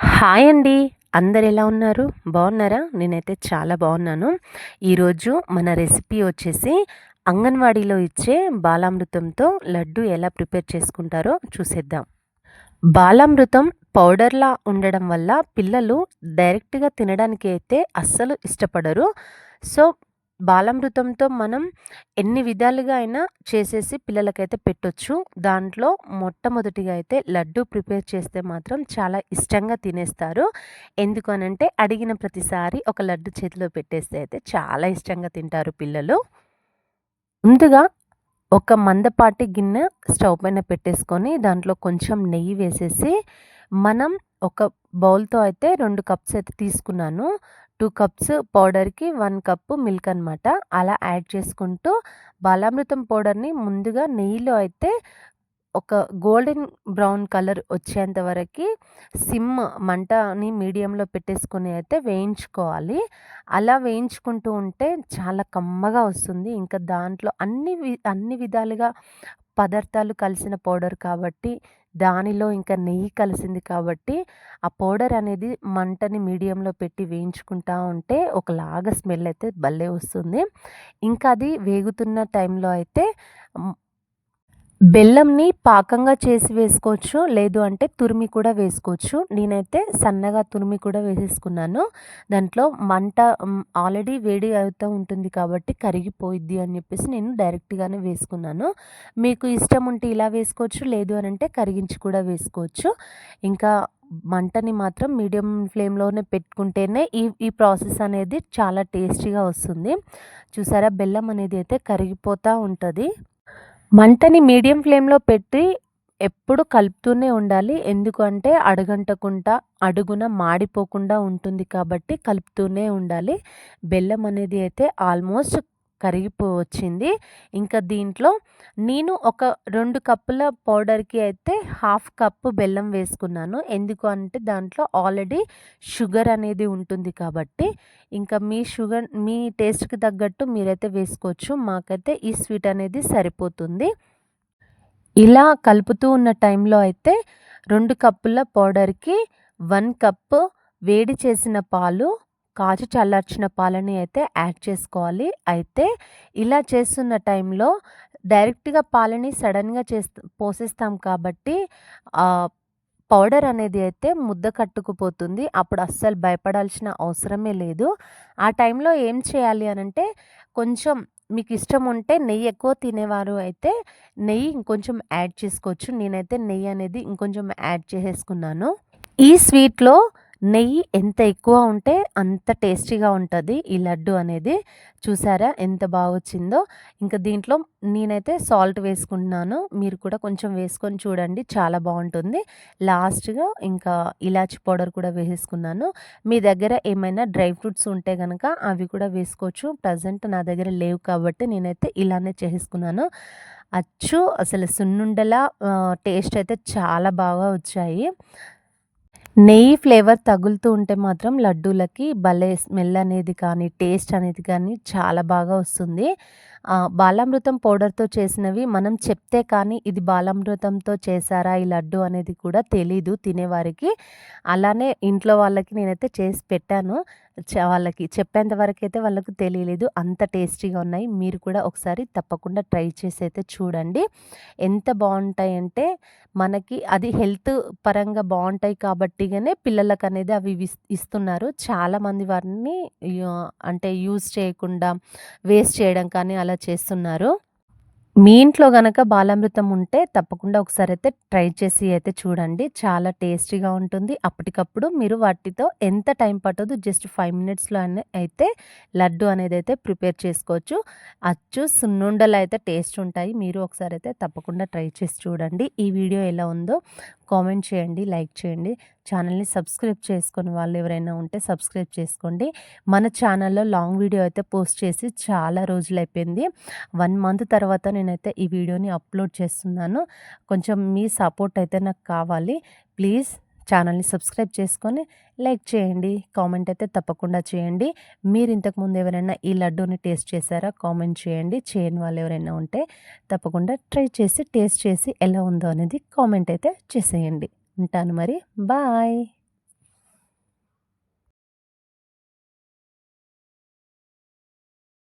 Hi అండి. అందరు ఎలా ఉన్నారు? బాగున్నారా? నేనైతే చాలా బాగున్నాను. ఈరోజు మన రెసిపీ వచ్చేసి అంగన్వాడీలో ఇచ్చే బాలామృతంతో లడ్డు ఎలా ప్రిపేర్ చేసుకుంటారో చూసేద్దాం. బాలామృతం పౌడర్లా ఉండడం వల్ల పిల్లలు డైరెక్ట్గా తినడానికి అయితే అస్సలు ఇష్టపడరు. సో బాలామృతంతో మనం ఎన్ని విధాలుగా అయినా చేసేసి పిల్లలకైతే పెట్టొచ్చు. దాంట్లో మొట్టమొదటిగా అయితే లడ్డు ప్రిపేర్ చేస్తే మాత్రం చాలా ఇష్టంగా తినేస్తారు. ఎందుకు అనంటే అడిగిన ప్రతిసారి ఒక లడ్డు చేతిలో పెట్టేస్తే అయితే చాలా ఇష్టంగా తింటారు పిల్లలు. ముందుగా ఒక మందపాటి గిన్నె స్టవ్ పైన పెట్టేసుకొని దాంట్లో కొంచెం నెయ్యి వేసేసి మనం ఒక బౌల్తో అయితే రెండు కప్స్ అయితే తీసుకున్నాను. టూ కప్స్ పౌడర్కి వన్ కప్పు మిల్క్ అనమాట అలా యాడ్ చేసుకుంటూ బాలామృతం పౌడర్ని ముందుగా నెయ్యిలో అయితే ఒక గోల్డెన్ బ్రౌన్ కలర్ వచ్చేంత వరకు సిమ్ మంటని మీడియంలో పెట్టేసుకొని అయితే వేయించుకోవాలి. అలా వేయించుకుంటూ ఉంటే చాలా కమ్మగా వస్తుంది. ఇంకా దాంట్లో అన్ని వి అన్ని విధాలుగా పదార్థాలు కలిసిన పౌడర్ కాబట్టి దానిలో ఇంకా నెయ్యి కలిసింది కాబట్టి ఆ పౌడర్ అనేది మంటని మీడియంలో పెట్టి వేయించుకుంటా ఉంటే ఒకలాగా స్మెల్ అయితే భలే వస్తుంది. ఇంకా అది వేగుతున్న టైంలో అయితే బెల్లంని పాకంగా చేసి వేసుకోవచ్చు. లేదు అంటే తురిమి కూడా వేసుకోవచ్చు. నేనైతే సన్నగా తురిమి కూడా వేసేసుకున్నాను. దాంట్లో మంట ఆల్రెడీ వేడి అవుతూ ఉంటుంది కాబట్టి కరిగిపోయిద్ది అని చెప్పేసి నేను డైరెక్ట్గానే వేసుకున్నాను. మీకు ఇష్టం ఉంటే ఇలా వేసుకోవచ్చు. లేదు అని అంటే కరిగించి కూడా వేసుకోవచ్చు. ఇంకా మంటని మాత్రం మీడియం ఫ్లేమ్లోనే పెట్టుకుంటేనే ఈ ఈ ప్రాసెస్ అనేది చాలా టేస్టీగా వస్తుంది. చూసారా? బెల్లం అనేది అయితే కరిగిపోతూ ఉంటుంది. మంటని మీడియం ఫ్లేమ్లో పెట్టి ఎప్పుడు కలుపుతూనే ఉండాలి. ఎందుకంటే అడుగంటకుండా అడుగున మాడిపోకుండా ఉంటుంది కాబట్టి కలుపుతూనే ఉండాలి. బెల్లం అనేది అయితే ఆల్మోస్ట్ కరిగిపో వచ్చింది ఇంకా దీంట్లో నేను ఒక రెండు కప్పుల పౌడర్కి అయితే హాఫ్ కప్పు బెల్లం వేసుకున్నాను. ఎందుకు అంటే దాంట్లో ఆల్రెడీ షుగర్ అనేది ఉంటుంది కాబట్టి. ఇంకా మీ షుగర్ మీ టేస్ట్కి తగ్గట్టు మీరైతే వేసుకోవచ్చు. మాకైతే ఈ స్వీట్ అనేది సరిపోతుంది. ఇలా కలుపుతూ ఉన్న టైంలో అయితే రెండు కప్పుల పౌడర్కి వన్ కప్పు వేడి చేసిన పాలు కాచి చల్లార్చిన పాలని అయితే యాడ్ చేసుకోవాలి. అయితే ఇలా చేస్తున్న టైంలో డైరెక్ట్గా పాలని సడన్గా చేస్తా పోసేస్తాం కాబట్టి పౌడర్ అనేది అయితే ముద్ద కట్టుకుపోతుంది. అప్పుడు అస్సలు భయపడాల్సిన అవసరమే లేదు. ఆ టైంలో ఏం చేయాలి అని అంటే కొంచెం మీకు ఇష్టం ఉంటే నెయ్యి ఎక్కువ తినేవారు అయితే నెయ్యి ఇంకొంచెం యాడ్ చేసుకోవచ్చు. నేనైతే నెయ్యి అనేది ఇంకొంచెం యాడ్ చేసేసుకున్నాను. ఈ స్వీట్లో నెయ్యి ఎంత ఎక్కువ ఉంటే అంత టేస్టీగా ఉంటుంది. ఈ లడ్డు అనేది చూసారా ఎంత బాగా వచ్చిందో ఇంకా దీంట్లో నేనైతే సాల్ట్ వేసుకుంటున్నాను. మీరు కూడా కొంచెం వేసుకొని చూడండి చాలా బాగుంటుంది. లాస్ట్గా ఇంకా ఇలాచి పౌడర్ కూడా వేసుకున్నాను మీ దగ్గర ఏమైనా డ్రై ఫ్రూట్స్ ఉంటే కనుక అవి కూడా వేసుకోవచ్చు. ప్రజెంట్ నా దగ్గర లేవు కాబట్టి నేనైతే ఇలానే చేసుకున్నాను అచ్చు అసలు సున్నుండలా టేస్ట్ అయితే చాలా బాగా వచ్చాయి. నెయ్యి ఫ్లేవర్ తగులుతూ ఉంటే మాత్రం లడ్డూలకి భలే స్మెల్ అనేది కానీ టేస్ట్ అనేది కానీ చాలా బాగా వస్తుంది. బాలామృతం పౌడర్తో చేసినవి మనం చెప్తే కానీ ఇది బాలామృతంతో చేశారా ఈ లడ్డు అనేది కూడా తెలీదు తినేవారికి. అలానే ఇంట్లో వాళ్ళకి నేనైతే చేసి పెట్టాను. వాళ్ళకి చెప్పేంత వరకు అయితే వాళ్ళకు తెలియలేదు. అంత టేస్టీగా ఉన్నాయి. మీరు కూడా ఒకసారి తప్పకుండా ట్రై చేసి అయితే చూడండి. ఎంత బాగుంటాయి అంటే మనకి అది హెల్త్ పరంగా బాగుంటాయి కాబట్టిగానే పిల్లలకు అనేది అవి ఇస్తున్నారు. చాలామంది వారిని అంటే యూజ్ చేయకుండా వేస్ట్ చేయడం కానీ అలా చేస్తున్నారు. మీ ఇంట్లో గనక బాలామృతం ఉంటే తప్పకుండా ఒకసారి అయితే ట్రై చేసి అయితే చూడండి. చాలా టేస్టీగా ఉంటుంది. అప్పటికప్పుడు మీరు వాటితో ఎంత టైం పట్టదు జస్ట్ ఫైవ్ మినిట్స్లో అయితే లడ్డు అనేది అయితే ప్రిపేర్ చేసుకోవచ్చు. అచ్చు సున్నుండలు అయితే టేస్ట్ ఉంటాయి. మీరు ఒకసారి అయితే తప్పకుండా ట్రై చేసి చూడండి. ఈ వీడియో ఎలా ఉందో కామెంట్ చేయండి లైక్ చేయండి. ఛానల్ని సబ్స్క్రైబ్ చేసుకుని వాళ్ళు ఎవరైనా ఉంటే సబ్స్క్రైబ్ చేసుకోండి. మన ఛానల్లో లాంగ్ వీడియో అయితే పోస్ట్ చేసి చాలా రోజులు అయిపోయింది. వన్ మంత్ తర్వాత నేనైతే ఈ వీడియోని అప్లోడ్ చేస్తున్నాను. కొంచెం మీ సపోర్ట్ అయితే నాకు కావాలి. ప్లీజ్ ఛానల్ని సబ్స్క్రైబ్ చేసుకొని లైక్ చేయండి కామెంట్ అయితే తప్పకుండా చేయండి. మీరు ఇంతకుముందు ఎవరైనా ఈ లడ్డూని టేస్ట్ చేశారా? కామెంట్ చేయండి. చేయని వాళ్ళు ఎవరైనా ఉంటే తప్పకుండా ట్రై చేసి టేస్ట్ చేసి ఎలా ఉందో అనేది కామెంట్ అయితే చేసేయండి. ఉంటాను మరి. బాయ్.